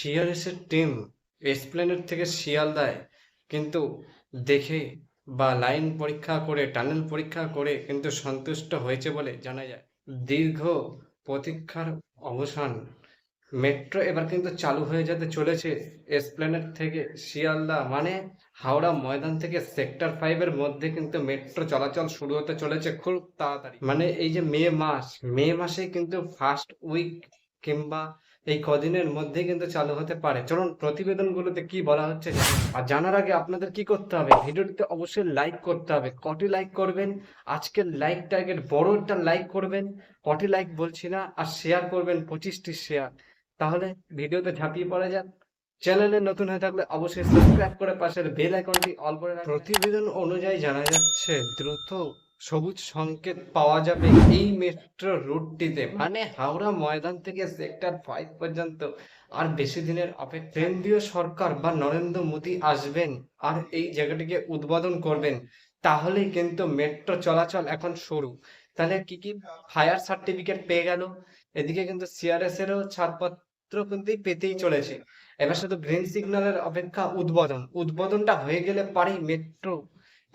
সিআরএসের team Esplanade থেকে শিয়ালদায় কিন্তু দেখে বা লাইন পরীক্ষা করে, টানেল পরীক্ষা করে কিন্তু সন্তুষ্ট হয়েছে বলে জানা যায়। দীর্ঘ প্রতীক্ষার অবসান। মেট্রো এবার কিন্তু চালু হয়ে যেতে চলেছে। এসপ্লেনেড থেকে শিয়ালদা মানে হাওড়া ময়দান থেকে সেক্টর ফাইভের মধ্যে কিন্তু মেট্রো চলাচল শুরু হতে চলেছে খুব তাড়াতাড়ি। মানে এই যে মে মাস, মে মাসে কিন্তু ফার্স্ট উইক কিংবা এই কদিনের মধ্যে কিন্তু চালু হতে পারে। চলুন, প্রতিবেদনগুলোতে কি বলা হচ্ছে আর জানার আগে আপনাদের কি করতে হবে? ভিডিওটিতে অবশ্যই লাইক করতে হবে। কটি লাইক করবেন? আজকের লাইক টার্গেট বড় একটা লাইক করবেন। কটি লাইক বলছি না, আর শেয়ার করবেন পঁচিশটি শেয়ার তাহলে ভিডিওতে ঝাঁপিয়ে পড়া যাক। চ্যানেলে নতুন হয়ে থাকলে অবশ্যই সাবস্ক্রাইব করে পাশের বেল আইকনটি অল করে প্রতিবেদন অনুযায়ী জানা যাচ্ছে, দ্রুত সবুজ সংকেত পাওয়া যাবে এই মেট্রো রুটটিতে মানে হাওড়া ময়দান থেকে সেক্টর ফাইভ পর্যন্ত। আর বেশি দিনের অপেক্ষা কেন্দ্রীয় সরকার বা নরেন্দ্র মোদী আসবেন আর এই জায়গাটিকে উদ্বোধন করবেন। তাহলেই কিন্তু মেট্রো চলাচল এখন শুরু। তাহলে কি কি ফায়ার সার্টিফিকেট পেয়ে গেল? এদিকে কিন্তু সিআরএস এরও ছাড়পত্র কিন্তু পেতেই চলেছে। এবার শুধু গ্রিন সিগন্যালের অপেক্ষা উদ্বোধন। উদ্বোধনটা হয়ে গেলে পারেই মেট্রো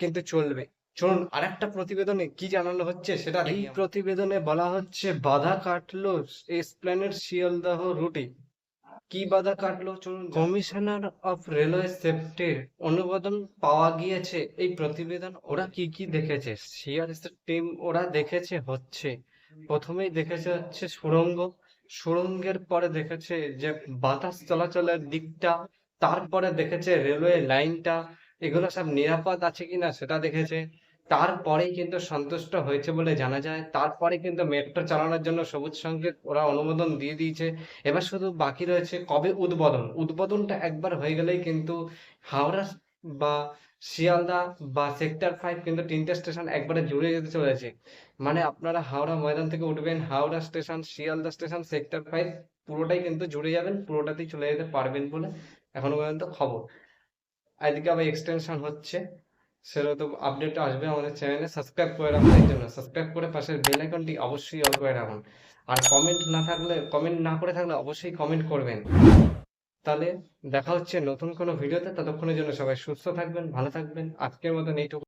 কিন্তু চলবে। চলুন আরেকটা প্রতিবেদনে কি জানানো হচ্ছে সেটা এই প্রতিবেদনে বলা হচ্ছে বাধা কাটলো এসপ্ল্যানেড শিয়ালদাহ রুটে। কি বাধা কাটলো? চলুন কমিশনার অফ রেলওয়ে সেফটির অনুমোদন পাওয়া গিয়েছে। এই প্রতিবেদন ওরা কি কি দেখেছে? সিআরএস টিম ওরা দেখেছে হচ্ছে। প্রথমেই দেখেছে হচ্ছে সুড়ঙ্গ। সুড়ঙ্গের পরে দেখেছে যে বাতাস চলাচলের দিকটা। তারপরে দেখেছে রেলওয়ে লাইনটা। এগুলো সব নিরাপদ আছে কিনা সেটা দেখেছে। তারপরেই কিন্তু সন্তুষ্ট হয়েছে বলে জানা যায়। তারপরে কিন্তু মেট্রো চালানোর জন্য সবুজ সংকেত ওরা অনুমোদন দিয়ে দিয়েছে। এবার শুধু বাকি রয়েছে কবে উদ্বোধন? উদ্বোধনটা একবার হয়ে গেলেই কিন্তু হাওড়া বা শিয়ালদা বা সেক্টর ফাইভ কিন্তু তিনটে স্টেশন একবারে জুড়ে যেতে চলেছে। মানে আপনারা হাওড়া ময়দান থেকে উঠবেন, Howrah station Sealdah station sector five পুরোটাই কিন্তু জুড়ে যাবেন, পুরোটাতেই চলে যেতে পারবেন বলে এখনও পর্যন্ত খবর। এদিকে আবার এক্সটেনশন হচ্ছে। সেরকম আপডেট আসবে আমাদের চ্যানেলে সাবস্ক্রাইব করে রাখুন এই জন্য। সাবস্ক্রাইব করে পাশের বেল আইকনটি অবশ্যই অল করে রাখুন। আর কমেন্ট না থাকলে কমেন্ট না করে থাকলে অবশ্যই কমেন্ট করবেন। তাহলে দেখা হচ্ছে নতুন কোনো ভিডিওতে ততক্ষণের জন্য সবাই সুস্থ থাকবেন, ভালো থাকবেন। আজকের মতন এইটুকু।